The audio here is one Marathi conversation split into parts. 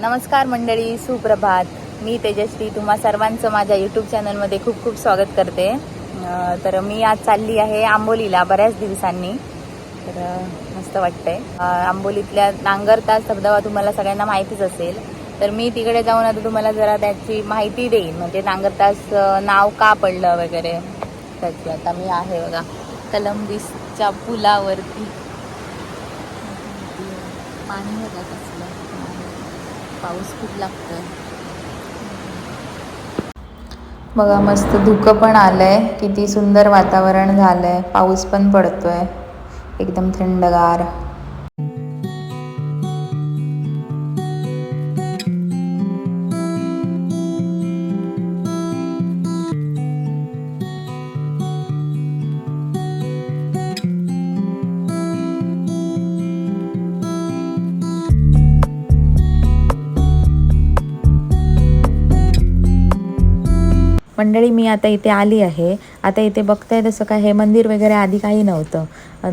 नमस्कार मंडळी सुप्रभात. मी तेजश्री. तुम्हा सर्वांचं माझ्या यूट्यूब चॅनलमध्ये खूप खूप स्वागत करते. तर मी आज चालली आहे आंबोलीला बऱ्याच दिवसांनी. तर मस्त वाटतंय. आंबोलीतल्या नांगरतास धबधबा तुम्हाला सगळ्यांना माहितीच असेल. तर मी तिकडे जाऊन आता तुम्हाला जरा त्याची माहिती देईन. म्हणजे नांगरतास नाव का पडलं वगैरे. त्याची आता मी आहे बघा कलंबीसच्या पुलावरती. पाणी बघा कसलं पाऊस खूप लागतोय. बघा मस्त धुकं पण आलंय. किती सुंदर वातावरण झालंय. पाऊस पण पडतोय. एकदम थंडगार. मंडळी मी आता इथे आली आहे. आता इथे बघताय तसं काय हे मंदिर वगैरे आधी काही नव्हतं.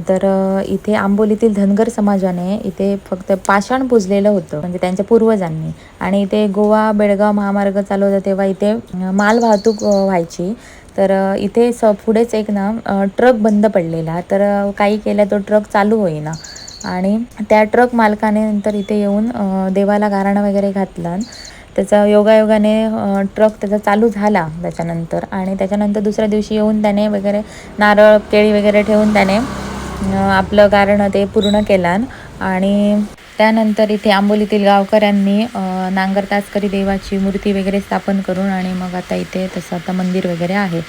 तर इथे आंबोलीतील धनगर समाजाने इथे फक्त पाषाण पुजलेलं होतं म्हणजे त्यांच्या पूर्वजांनी. आणि इथे गोवा बेळगाव महामार्ग चालू होता तेव्हा इथे माल वाहतूक व्हायची. तर इथे स पुढेच एक ना ट्रक बंद पडलेला. तर काही केलं तो ट्रक चालू होईना. आणि त्या ट्रक मालकाने नंतर इथे येऊन देवाला गाराणं वगैरे घातलं. त्याचा योगायोगाने ट्रक त्याचा चालू झाला त्याच्यानंतर. आणि त्याच्यानंतर दुसऱ्या दिवशी येऊन त्याने वगैरे नारळ केळी वगैरे ठेवून त्याने आपलं कारण ते पूर्ण केलं. आणि त्यानंतर इथे आंबोलीतील गावकऱ्यांनी नांगर नांगरतासकरी देवाची मूर्ती वगैरे स्थापन करून आणि मग आता इथे तसं आता मंदिर वगैरे आहे.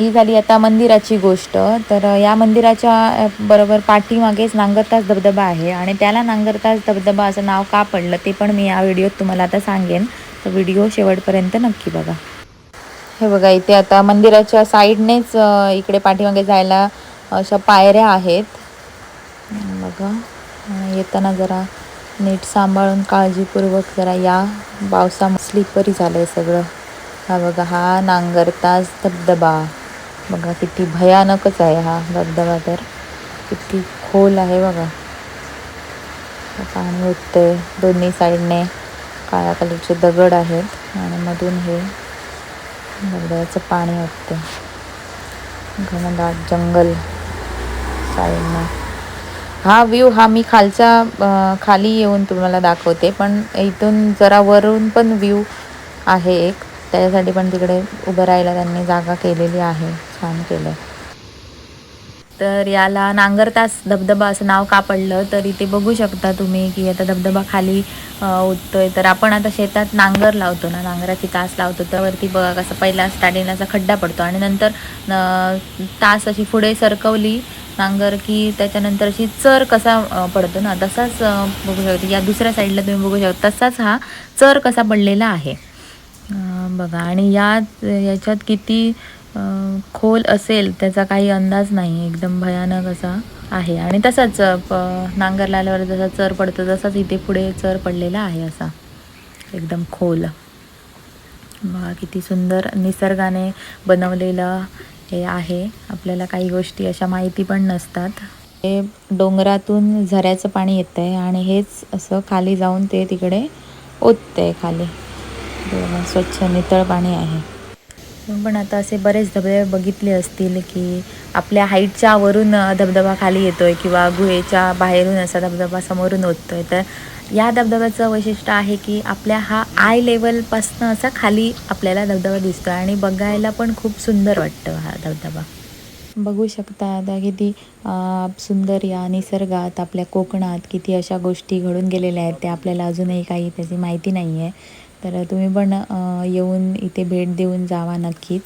ही झाली आता मंदिराची गोष्ट. तर या मंदिराच्या बरोबर पाठीमागेच नांगरतास धबधबा आहे. आणि त्याला नांगरतास धबधबा असं नाव का पडलं ते पण मी या व्हिडिओत तुम्हाला आता सांगेन. तर व्हिडिओ शेवटपर्यंत नक्की बघा. हे बघा इथे आता मंदिराच्या साईडनेच इकडे पाठीमागे जायला अशा पायऱ्या आहेत. बघा येताना जरा नीट सांभाळून काळजीपूर्वक जरा या पावसा स्लिपरी झालं आहे सगळं. हा बघा हा नांगरताच धबधबा. बघा किती भयानकच आहे हा धबधबा तर. किती खोल आहे बघा. पाणी उठतंय दोन्ही साईडने काळ्या कलरचे दगड आहेत आणि मधून हे दगडाचं पाणी वाटतं घनदाट जंगल साईडनं. हा व्ह्यू हा मी खालचा खाली येऊन तुम्हाला दाखवते पण इथून जरा वरून पण व्ह्यू आहे एक. त्याच्यासाठी पण तिकडे उभं राहायला त्यांनी जागा केलेली आहे छान केलं तर याला नांगरतास धबधबा असं नाव का पडलं तर इथे बघू शकता तुम्ही की आता धबधबा खाली उठतोय तर आपण आता शेतात नांगर लावतो ना नांगराची तास लावतो त्यावरती बघा कसं पहिला स्टार्टिंगला असा खड्डा पडतो आणि नंतर तास अशी पुढे सरकवली नांगर की त्याच्यानंतर अशी चर कसा पडतो ना तसाच बघू शकता. या दुसऱ्या साईडला तुम्ही बघू शकता तसाच हा चर कसा पडलेला आहे. बघा. आणि या याच्यात किती खोल असेल त्याचा काही अंदाज नाही एकदम भयानक असा आहे. आणि तसाच अं, प- नांगर जसा चर पडतो तसाच इथे पुढे चर पडलेला आहे असा. एकदम खोल. बघा किती सुंदर निसर्गाने बनवलेलं हे आहे. आपल्याला काही गोष्टी अशा माहिती पण नसतात. हे डोंगरातून झऱ्याचं पाणी येतं आहे आणि हेच असं खाली जाऊन ते तिकडे ओततं आहे खाली स्वच्छ नितळ पाणी आहे. पण आता असे बरेच धबधबे बघितले असतील की आपल्या हाईटच्या वरून धबधबा खाली येतोय किंवा गुहेच्या बाहेरून असा धबधबा समोरून ओततोय तर या धबधब्याचं वैशिष्ट्य आहे की आपल्या हा आय लेवलपासनं असा खाली आपल्याला धबधबा दिसतो आणि बघायला पण खूप सुंदर वाटतं हा धबधबा. बघू शकता आता किती सुंदर या निसर्गात आपल्या कोकणात किती अशा गोष्टी घडून गेलेल्या आहेत त्या आपल्याला अजूनही काही त्याची माहिती नाही आहे तर तुम्ही पण येऊन इथे भेट देऊन जावा नक्कीच.